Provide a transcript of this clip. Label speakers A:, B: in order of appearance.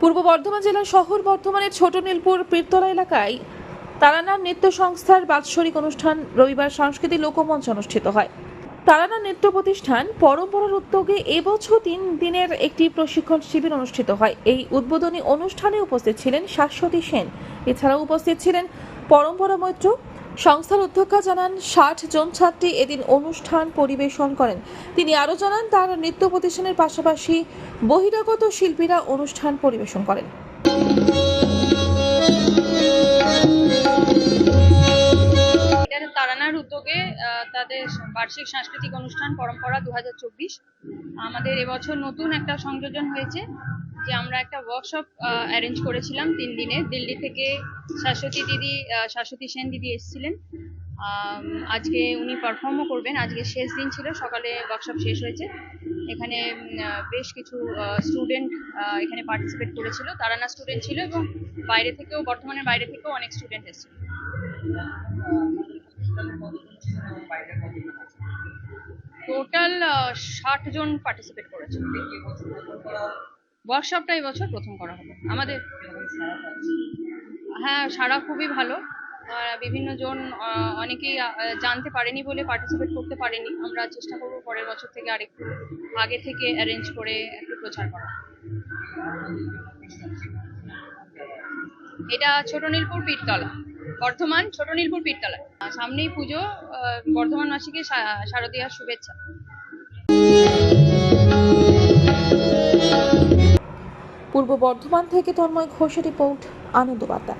A: পূর্ব বর্ধমান জেলার শহর বর্ধমানের ছোট নীলপুর পীরতলা এলাকায় তারানার নৃত্য সংস্থার বাৎসরিক অনুষ্ঠান রবিবার সাংস্কৃতিক লোকমঞ্চ অনুষ্ঠিত হয়। তারানা নৃত্য প্রতিষ্ঠান পরম্পরার উদ্যোগে এবছর তিন দিনের একটি প্রশিক্ষণ শিবির অনুষ্ঠিত হয়। এই উদ্বোধনী অনুষ্ঠানে উপস্থিত ছিলেন শাশ্বতী সেন। এছাড়াও উপস্থিত ছিলেন পরম্পরা মৈত্র সংস্থার অধ্যক্ষা জানান, ষাট জন ছাত্রী এদিন অনুষ্ঠান পরিবেশন করেন। তিনি আরও জানান, তার নৃত্য প্রতিষ্ঠানের পাশাপাশি বহিরাগত শিল্পীরা অনুষ্ঠান পরিবেশন করেন।
B: তারানার উদ্যোগে তাদের বার্ষিক সাংস্কৃতিক অনুষ্ঠান পরম্পরা দু হাজার চব্বিশ। আমাদের এবছর নতুন একটা সংযোজন হয়েছে। যে আমরা একটা ওয়ার্কশপ অ্যারেঞ্জ করেছিলাম তিন দিনে। দিল্লি থেকে শাশ্বতী দিদি শাশ্বতী সেন দিদি এসেছিলেন। আজকে উনি পারফর্মও করবেন। আজকে শেষ দিন ছিল, সকালে ওয়ার্কশপ শেষ হয়েছে। এখানে বেশ কিছু স্টুডেন্ট এখানে পার্টিসিপেট করেছিল। তারানা স্টুডেন্ট ছিল এবং বাইরে থেকেও বর্তমানের বাইরে থেকেও অনেক স্টুডেন্ট এসেছিল। টোটাল ষাট জন পার্টিসিপেট করেছে। ওয়ার্কশপটা বছর প্রথম করা হলো। আমাদের হ্যাঁ সারা খুবই ভালো। বিভিন্ন জন অনেকেই জানতে পারেনি বলে পার্টিসিপেট করতে পারেনি। আমরা চেষ্টা করব পরের বছর থেকে আরেকটু আগে থেকে অ্যারেঞ্জ করে একটু প্রচার করা এটা ছোট নীলপুর পীরতলা। বর্ধমান ছোট নীলপুর পীরতলা। সামনেই পুজো বর্ধমান মাসিকে শারদীয়ার শুভেচ্ছা।
A: পূর্ব বর্ধমান থেকে তন্ময় ঘোষের রিপোর্ট আনন্দ বার্তা